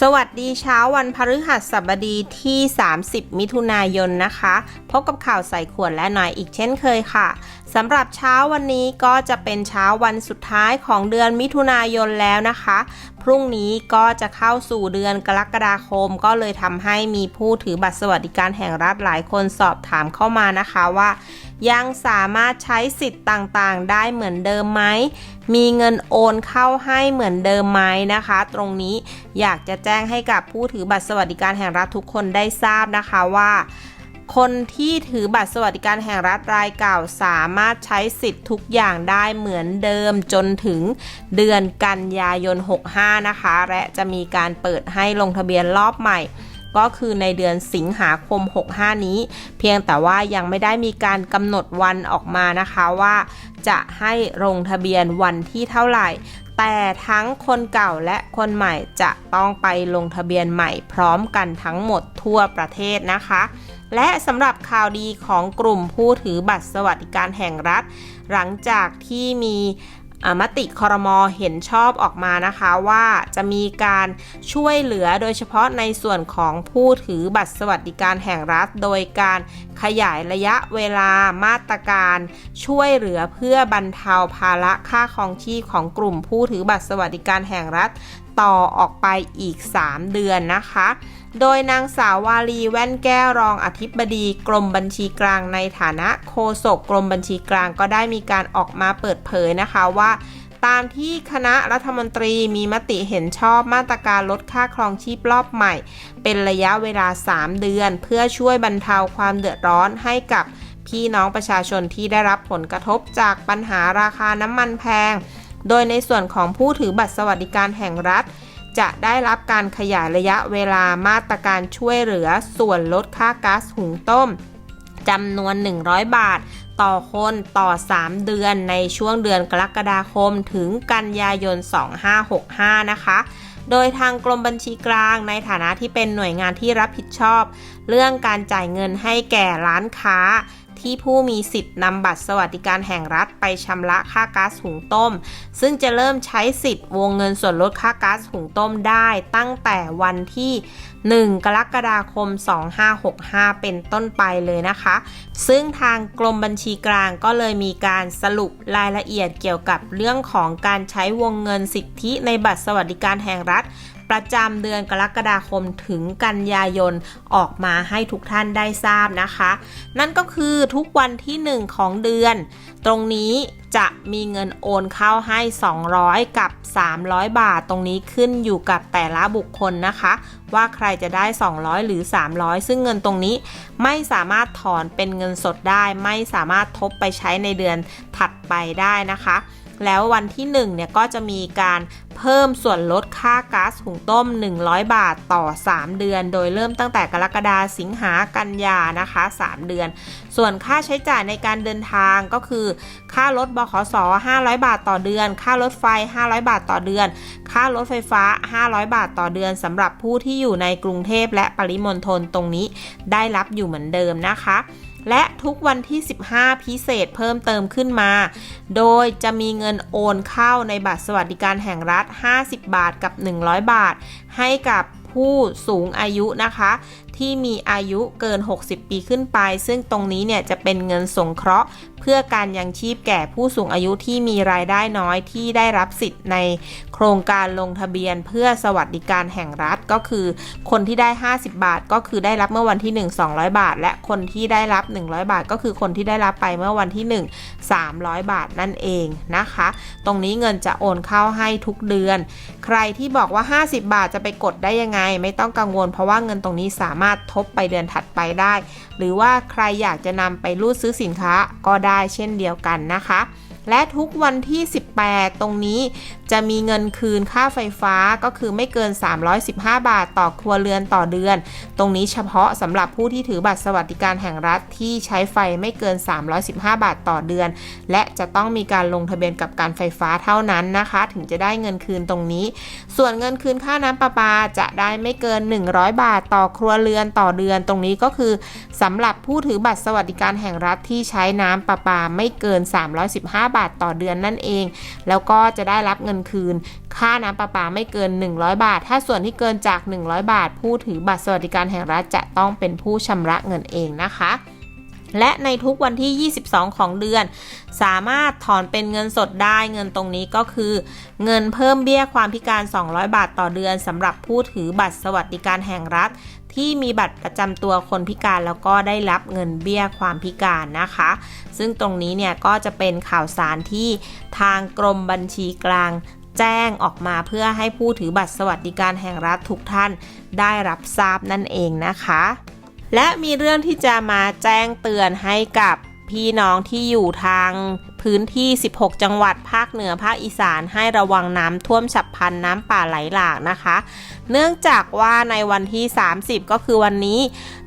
สวัสดีเช้าวันพฤหัสบดีที่ 30 มิถุนายนนะคะ พบกับข่าวใส่ขวดและหน่อยอีกเช่นเคยค่ะสำหรับเช้าวันนี้ก็จะเป็นเช้าวันสุดท้ายของเดือนมิถุนายนแล้วนะคะ พรุ่งนี้ก็จะเข้าสู่เดือนกรกฎาคม ก็เลยทำให้มีผู้ถือบัตรสวัสดิการแห่งรัฐหลายคนสอบถามเข้ามานะคะว่า ยังสามารถใช้สิทธิ์ต่างๆ ได้เหมือนเดิมไหม มีเงินโอนเข้าให้เหมือนเดิมไหมนะคะ ตรงนี้อยากจะแจ้งให้กับผู้ถือบัตรสวัสดิการแห่งรัฐทุกคนได้ทราบนะคะว่า คนที่ถือบัตรสวัสดิการแห่งรัฐรายเก่าสามารถใช้สิทธิ์ทุกอย่างได้เหมือนเดิมจนถึงเดือนกันยายน 65 นะคะ และจะมีการเปิดให้ลงทะเบียนรอบใหม่ ก็คือในเดือนสิงหาคม 65 นี้ เพียงแต่ว่ายังไม่ได้มีการกำหนดวันออกมานะคะว่าจะให้ลงทะเบียนวันที่เท่าไหร่ แต่ทั้งคนเก่าและคนใหม่จะต้องไปลงทะเบียนใหม่พร้อมกันทั้งหมดทั่วประเทศนะคะ และสำหรับข่าวดีของกลุ่มผู้ถือบัตรสวัสดิการแห่งรัฐ หลังจากที่มี มติคอรมอเห็นชอบออกมานะคะว่าจะมีการช่วยเหลือโดยเฉพาะในส่วนของผู้ถือบัตรสวัสดิการแห่งรัฐ โดยการขยายระยะเวลามาตรการ ช่วยเหลือเพื่อบรรเทาภาระค่าครองชีพของกลุ่มผู้ถือบัตรสวัสดิการแห่งรัฐ ต่อออกไปอีก 3 เดือนนะคะ โดยนางสาววาลีแว่นแก้วรองอธิบดีกรมบัญชีกลางในฐานะโฆษกกรมบัญชีกลางก็ได้มีการออกมาเปิดเผยนะคะว่าตามที่คณะรัฐมนตรีมีมติเห็นชอบมาตรการลดค่าครองชีพรอบใหม่ เป็นระยะเวลา 3 เดือน เพื่อช่วยบรรเทาความเดือดร้อนให้กับพี่น้องประชาชนที่ได้รับผลกระทบจากปัญหาราคาน้ำมันแพง โดยในส่วนของผู้ถือบัตรสวัสดิการแห่งรัฐ จะได้รับการขยายระยะเวลามาตรการช่วยเหลือส่วนลดค่าก๊าซหุงต้มจำนวน 100 บาท ต่อคนต่อ 3 เดือนในช่วงเดือนกรกฎาคมถึงกันยายน 2565 นะคะ โดยทางกรมบัญชีกลางในฐานะที่เป็นหน่วยงานที่รับผิดชอบ เรื่องการจ่ายเงินให้แก่ร้านค้า ที่ผู้มีสิทธิ์นำบัตรสวัสดิการแห่งรัฐไปชำระค่าก๊าซหุงต้ม ซึ่งจะเริ่มใช้สิทธิ์วงเงินส่วนลดค่าก๊าซหุงต้มได้ตั้งแต่วันที่ 1 กรกฎาคม 2565 เป็นต้นไปเลยนะคะ ซึ่งทางกรมบัญชีกลางก็เลยมีการสรุปรายละเอียดเกี่ยวกับเรื่องของการใช้วงเงินสิทธิในบัตรสวัสดิการแห่งรัฐ ประจำเดือนกรกฎาคมถึงกันยายนออกมาให้ทุกท่านได้ทราบนะคะ นั่นก็คือทุกวันที่ 1 ของเดือน ตรงนี้จะมีเงินโอนเข้าให้ 200 กับ 300 บาท ตรงนี้ขึ้นอยู่กับแต่ละบุคคลนะคะ ว่าใครจะได้ 200 หรือ 300 ซึ่งเงินตรงนี้ไม่สามารถถอนเป็นเงินสดได้ ไม่สามารถทบไปใช้ในเดือนถัดไปได้นะคะ แล้ววันที่ 1 เนี่ยก็จะมีการเพิ่มส่วนลดค่าก๊าซหุงต้ม 100 บาทต่อ 3 เดือน โดยเริ่มตั้งแต่กรกฎาสิงหากันยานะคะ 3 เดือน ส่วนค่าใช้จ่ายในการเดินทางก็คือ ค่ารถบขส500 บาทต่อเดือน ค่ารถไฟ 500 บาทต่อเดือน ค่ารถไฟฟ้า 500 บาทต่อเดือนสำหรับผู้ที่อยู่ในกรุงเทพและปริมณฑลตรงนี้ได้รับอยู่เหมือนเดิมนะคะ และทุกวันที่ 15 พิเศษเพิ่มเติมขึ้นมา โดยจะมีเงินโอนเข้าในบัตรสวัสดิการแห่งรัฐ 50 บาทกับ 100 บาท ให้กับผู้สูงอายุนะคะ ที่มีอายุเกิน 60 ปีขึ้นไป ซึ่งตรงนี้เนี่ยจะเป็นเงินสงเคราะห์ เพื่อการยังชีพแก่ผู้สูงอายุที่มีรายได้น้อยที่ได้รับสิทธิ์ในโครงการลงทะเบียน เพื่อสวัสดิการแห่งรัฐก็คือ คนที่ได้ 50 บาท ก็คือได้รับเมื่อวันที่ 1 200 บาท และคนที่ได้รับ 100 บาท ก็คือคนที่ได้รับไปเมื่อวันที่ 1 300 บาทนั่นเองนะคะ ตรงนี้เงินจะโอนเข้าให้ทุกเดือน ใครที่บอกว่า 50 บาทจะไปกดได้ยังไง ไม่ต้องกังวล เพราะว่าเงินตรงนี้สามารถทบไปเดือนถัดไปได้ หรือว่าใครอยากจะนำไปรูดซื้อสินค้าก็ได้เช่นเดียวกันนะคะ และทุกวันที่ 18 ตรงนี้จะมีเงินคืนค่าไฟฟ้าก็คือไม่เกิน 315 บาทต่อครัวเรือนต่อเดือน ตรงนี้เฉพาะสำหรับผู้ที่ถือบัตรสวัสดิการแห่งรัฐที่ใช้ไฟไม่เกิน 315 บาทต่อเดือน และจะต้องมีการลงทะเบียนกับการไฟฟ้าเท่านั้นนะคะ ถึงจะได้เงินคืนตรงนี้ ส่วนเงินคืนค่าน้ำประปาจะได้ไม่เกิน 100 บาทต่อครัวเรือนต่อเดือน ตรงนี้ก็คือสำหรับผู้ถือบัตรสวัสดิการแห่งรัฐที่ใช้น้ำประปาไม่เกิน 315บาทต่อเดือนนั่นเอง แล้วก็จะได้รับเงินคืน ค่าน้ำประปาไม่เกิน 100 บาท ถ้าส่วนที่เกินจาก 100 บาท ผู้ถือบัตรสวัสดิการแห่งรัฐจะต้องเป็นผู้ชำระเงินเองนะคะ และในทุกวันที่ 22 ของเดือน สามารถถอนเป็นเงินสดได้เงินตรงนี้ก็คือ เงินเพิ่มเบี้ยความพิการ 200 บาทต่อเดือนสำหรับผู้ถือบัตรสวัสดิการแห่งรัฐ ที่มีบัตรประจำตัวคนพิการแล้วก็ได้รับเงินเบี้ยความพิการนะคะ ซึ่งตรงนี้เนี่ยก็จะเป็นข่าวสารที่ทางกรมบัญชีกลางแจ้งออกมาเพื่อให้ผู้ถือบัตรสวัสดิการแห่งรัฐทุกท่านได้รับทราบนั่นเองนะคะ และมีเรื่องที่จะมาแจ้งเตือนให้กับพี่น้องที่อยู่ทางพื้นที่ 16 จังหวัดภาคเหนือภาคอีสานให้ระวังน้ำท่วมฉับพลันน้ำป่าไหลหลากนะคะ เนื่องจากว่าในวันที่ 30 ก็คือวันนี้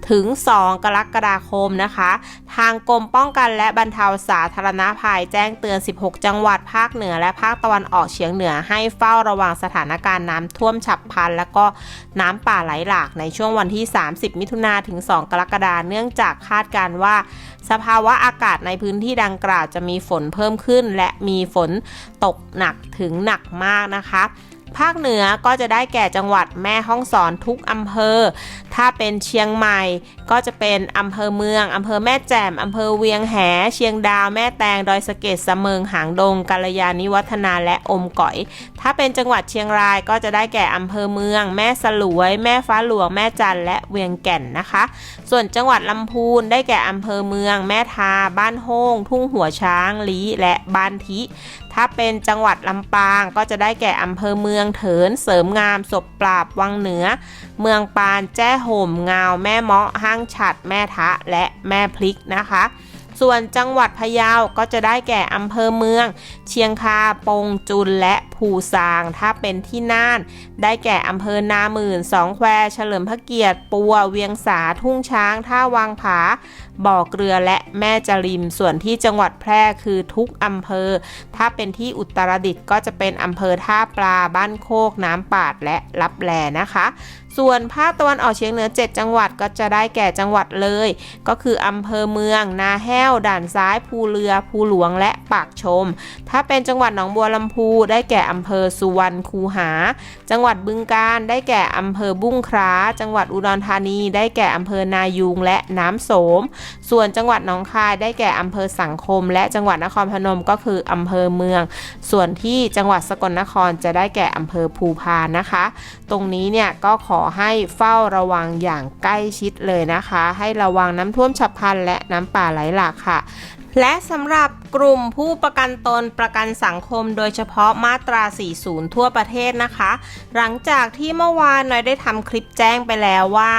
ถึง 2 กรกฎาคมนะคะ ทางกรมป้องกันและบรรเทาสาธารณภัยแจ้งเตือน 16 จังหวัดภาคเหนือและภาคตะวันออกเฉียงเหนือให้เฝ้าระวังสถานการณ์น้ำท่วมฉับพลัน และก็น้ำป่าไหลหลากในช่วงวันที่ 30 มิถุนาถึง 2 กรกฎาคมเนื่องจากคาดการณ์ว่า สภาวะอากาศในพื้นที่ดังกล่าวจะมีฝนเพิ่มขึ้น และมีฝนตกหนักถึงหนักมากนะคะ ภาคเหนือก็จะได้แก่จังหวัดแม่ฮ่องสอนทุกอำเภอ ถ้าเป็นเชียงใหม่ก็จะเป็นอำเภอเมืองอำเภอแม่แจ่มอำเภอเวียงแห เชียงดาวแม่แตงดอยสะเก็ดสะเมิงหางดงกาลยานิวัฒนาและอมก๋อย ถ้าเป็นจังหวัดเชียงรายก็จะได้แก่อำเภอเมือง แม่สลวย แม่ฟ้าหลวงแม่จันและเวียงแก่นนะคะส่วนจังหวัดลำพูนได้แก่อำเภอเมือง แม่ทา บ้านโฮงทุ่งหัวช้างลีและบ้านทิ ถ้าเป็นจังหวัดลำปางก็จะได้แก่อำเภอเมืองเถิน เสริมงามศพปราบวังเหนือ เมืองปานแจ้ห่มงาว แม่เมาะห้างฉัด แม่ทะและแม่พลิกนะคะ ส่วนจังหวัดพะเยาก็จะได้แก่อำเภอเมือง เชียงคาปงจุนและภูซาง ถ้าเป็นที่น่าน ได้แก่อำเภอนาหมื่นสองแควเฉลิมพระเกียรติ ปัวเวียงสาทุ่งช้าง ท่าวางผา บ่อเกลือและแม่จริม ส่วนที่จังหวัดแพร่คือทุกอำเภอ ถ้าเป็นที่อุตรดิตถ์ก็จะเป็นอำเภอท่าปลาบ้านโคกน้ำปาดและลับแลนะคะ ส่วนภาคตะวันออกเฉียงเหนือ 7 จังหวัดก็จะได้แก่จังหวัดเลย ก็คืออำเภอเมือง นาแห้ว ด่านซ้าย ภูเรือ ภูหลวง และปากชม ถ้าเป็นจังหวัดหนองบัวลำพูได้แก่อำเภอสุวรรณคูหา จังหวัดบึงกาฬได้แก่อำเภอบุ้งคร้า จังหวัดอุดรธานี ได้แก่อำเภอนายูงและน้ำโสม ส่วนจังหวัดหนองคายได้แก่อำเภอสังคม และจังหวัดนครพนมก็คืออำเภอเมือง ส่วนที่จังหวัดสกลนครจะได้แก่อำเภอภูพานนะคะ ตรงนี้เนี่ยก็ขอให้เฝ้าระวังอย่างใกล้ชิดเลยนะคะ ให้ระวังน้ำท่วมฉับพลันและน้ำป่าไหลหลากค่ะและสำหรับกลุ่มผู้ประกันตนประกันสังคมโดยเฉพาะมาตรา 40 ทั่วประเทศนะคะ หลังจากที่เมื่อวานน่อยได้ทำคลิปแจ้งไปแล้วว่า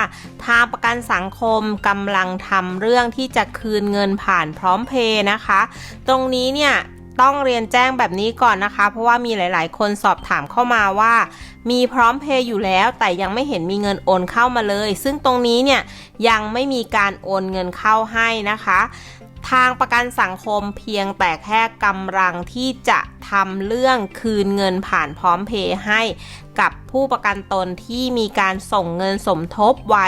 ทางประกันสังคมกำลังทำเรื่องที่จะคืนเงินผ่านพร้อมเพย์นะคะ ตรงนี้เนี่ย ต้องเรียนแจ้งแบบนี้ก่อนนะคะ เพราะว่ามีหลาย ๆ คนสอบถามเข้ามาว่า มีพร้อมเพย์อยู่แล้ว แต่ยังไม่เห็นมีเงินโอนเข้ามาเลย ซึ่งตรงนี้เนี่ยยังไม่มีการโอนเงินเข้าให้นะคะ ทางประกันสังคมเพียงแต่แค่กำลังที่จะทำเรื่องคืนเงินผ่านพร้อมเพย์ให้ กับผู้ประกันตนที่มีการส่งเงินสมทบไว้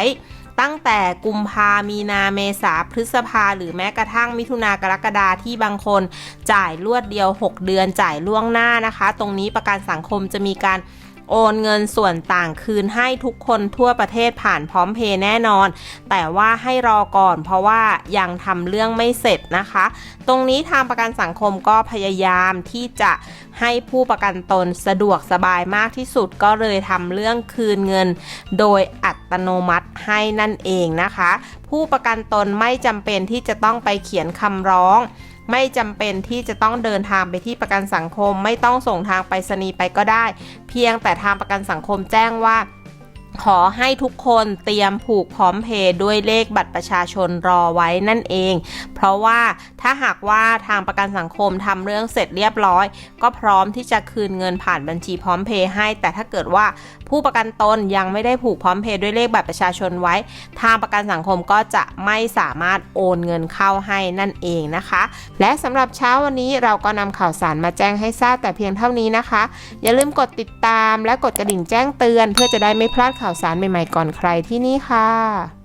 ตั้งแต่กุมภามีนาเมษาพฤษภาหรือแม้กระทั่งมิถุนากรกฎาที่บางคนจ่ายรวดเดียว 6 เดือนจ่ายล่วงหน้านะคะ ตรงนี้ประกันสังคมจะมีการ โอนเงินส่วนต่างคืนให้ทุกคนทั่วประเทศผ่านพร้อมเพย์แน่นอน แต่ว่าให้รอก่อนเพราะว่ายังทำเรื่องไม่เสร็จนะคะ ตรงนี้ทางประกันสังคมก็พยายามที่จะให้ผู้ประกันตนสะดวกสบายมากที่สุดก็เลยทำเรื่องคืนเงิน โดยอัตโนมัติให้นั่นเองนะคะ ผู้ประกันตนไม่จำเป็นที่จะต้องไปเขียนคำร้อง ไม่จำเป็นที่จะต้องเดินทางไปที่ประกันสังคม ไม่ต้องส่งทางไปรษณีย์ไปก็ได้ เพียงแต่ทางประกันสังคมแจ้งว่า ขอให้ทุกคนเตรียมผูกพร้อมเพย์ด้วยเลขบัตรประชาชนรอไว้นั่นเอง เพราะว่าถ้าหากว่าทางประกันสังคมทำเรื่องเสร็จเรียบร้อย ก็พร้อมที่จะคืนเงินผ่านบัญชีพร้อมเพย์ให้ แต่ถ้าเกิดว่า ผู้ประกันตนยังไม่ได้ผูกพร้อมเพย์ด้วยเลขบัตรประชาชนไว้ ทางประกันสังคมก็จะไม่สามารถโอนเงินเข้าให้นั่นเองนะคะ และสำหรับเช้าวันนี้เราก็นำข่าวสารมาแจ้งให้ทราบแต่เพียงเท่านี้นะคะ อย่าลืมกดติดตามและกดกระดิ่งแจ้งเตือน เพื่อจะได้ไม่พลาดข่าวสารใหม่ๆก่อนใครที่นี่ค่ะ